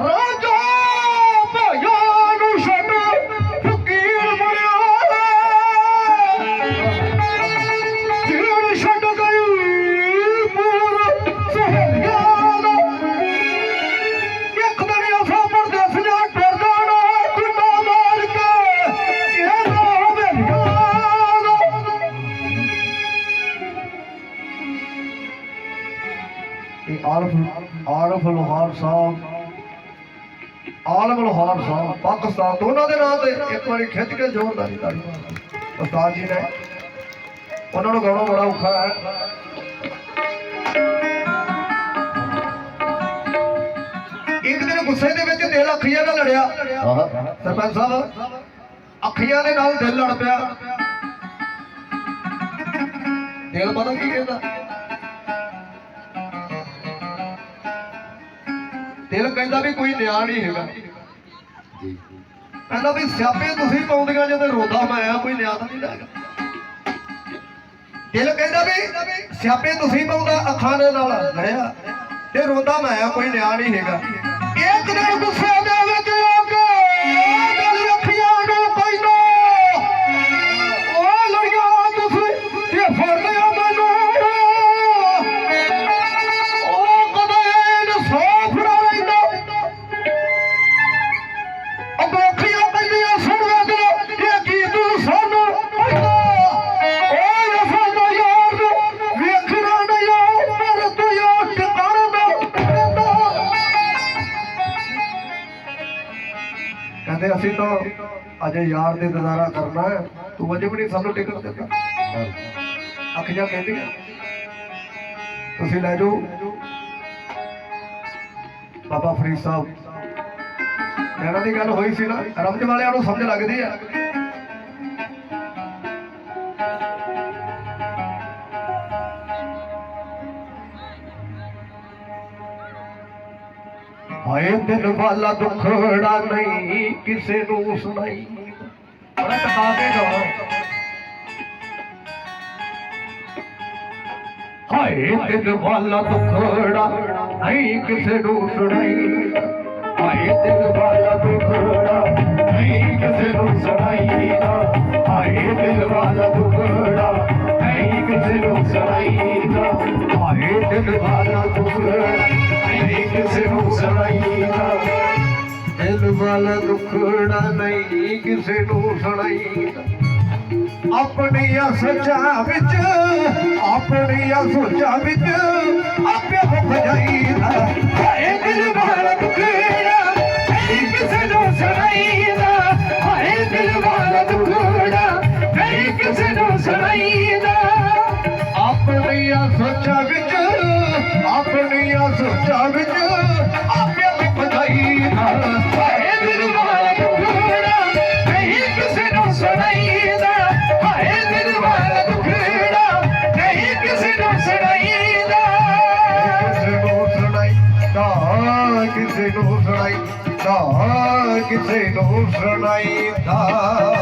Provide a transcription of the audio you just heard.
Oh! ਆਰਫ ਆਰਫ ਲੋਹਾਰ ਸਾਹਿਬ ਆਲਮ ਲੋਹਾਰ ਸਾਹਿਬ ਪਾਕਿਸਤਾਨ ਦੋਨਾਂ ਦੇ ਨਾਂ ਤੇ ਇੱਕ ਵਾਰੀ ਖਿੱਚ ਕੇ ਜ਼ੋਰਦਾਰੀ ਤਾੜੀ। ਉਸਤਾਦ ਜੀ ਨੇ ਉਹਨਾਂ ਨੂੰ ਗਾਉਣਾ ਬੜਾ ਔਖਾ ਹੈ। ਇੱਕ ਦਿਨ ਗੁੱਸੇ ਦੇ ਵਿੱਚ ਦਿਲ ਅੱਖੀਆਂ ਨਾਲ ਲੜਿਆ। ਸਰਪੰਚ ਸਾਹਿਬ ਅੱਖੀਆਂ ਦੇ ਨਾਲ ਦਿਲ ਲੜ ਪਿਆ। ਦਿਲ ਪਤਾ ਕੀ ਕਹਿੰਦਾ? ਦਿਲ ਕਹਿੰਦਾ ਵੀ ਕੋਈ ਨਿਆਂ ਨਹੀਂ ਹੈਗਾ। ਕਹਿੰਦਾ ਵੀ ਸਿਆਪੇ ਤੁਸੀਂ ਪਾਉਂਦੀਆਂ ਜਦੋਂ ਰੋਂਦਾ ਮੈਂ ਆ ਕੋਈ ਨਿਆਂ ਤਾਂ ਨਹੀਂ ਹੈਗਾ ਦਿਲ ਕਹਿੰਦਾ ਵੀ ਸਿਆਪੇ ਤੁਸੀਂ ਪਾਉਂਦਾ ਅੱਖਾਂ ਦੇ ਨਾਲ ਲੜਿਆ ਤੇ ਰੋਂਦਾ ਮੈਂ ਆ ਕੋਈ ਨਿਆਂ ਨਹੀਂ ਹੈਗਾ। ਕਹਿੰਦੇ ਅਸੀਂ ਤਾਂ ਅਜੇ ਯਾਰ ਦੇ ਦਿਦਾਰਾ ਕਰਨਾ ਤੂੰ ਅਜੇ ਵੀ ਨਹੀਂ ਸਾਨੂੰ ਟਿਕਟ ਦਿੱਤਾ। ਅੱਖੀਆਂ ਕਹਿੰਦੀਆਂ, ਤੁਸੀਂ ਲੈ ਜਾਓ। ਬਾਬਾ ਫਰੀਦ ਸਾਹਿਬ, ਇਹਨਾਂ ਦੀ ਗੱਲ ਹੋਈ ਸੀ ਨਾ, ਰਮਜ ਵਾਲਿਆਂ ਨੂੰ ਸਮਝ ਲੱਗਦੀ ਆ ਹਾਏ ਦਿਲ ਵਾਲਾ ਦੁਖੜਾ ਨਹੀਂ ਕਿਸੇ ਨੂੰ ਸੁਣਾਈ ਬੜਾ ਟਕਾ ਕੇ ਗਾਉਣਾ ਹਾਏ ਦਿਲ ਵਾਲਾ ਦੁਖੜਾ ਨਹੀਂ ਕਿਸੇ ਨੂੰ ਸੁਣਾਈ ਹਾਏ ਦਿਲ ਵਾਲਾ ਦੁਖੜਾ ਨਹੀਂ ਕਿਸੇ ਨੂੰ ਸੁਣਾਈ ਵਾਲਾ ਦੁਖੜਾ ਨਹੀਂ ਕਿਸੇ ਨੂੰ ਸੁਣਾਈ। ਆਪਣੀਆਂ ਸੋਚਾਂ ਵਿੱਚ ਆਪਣੀਆਂ ਸੋਚਾਂ ਵਿੱਚ ਆਪੇ ਮੁੱਕ ਜਾਈਦਾ। ਹਾਏ ਦਿਲ ਵਾਲਾ ਦੁਖੜਾ, ਨਹੀਂ ਕਿਸੇ ਨੂੰ ਸੁਣਾਈਦਾ। ਹਾਏ ਦਿਲ ਵਾਲਾ ਦੁਖੜਾ, ਨਹੀਂ ਕਿਸੇ ਨੂੰ ਸੁਣਾਈਦਾ। ਆਪਣੀਆਂ ਸੋਚਾਂ ਵਿੱਚ ਆਪਣੀਆਂ ਸੋਚਾਂ ਵਿੱਚ ਕਿਸੇ ਨੂੰ ਸੁਣਾਈਦਾ ਕਿਸੇ ਨੂੰ ਸੁਣਾਈਦਾ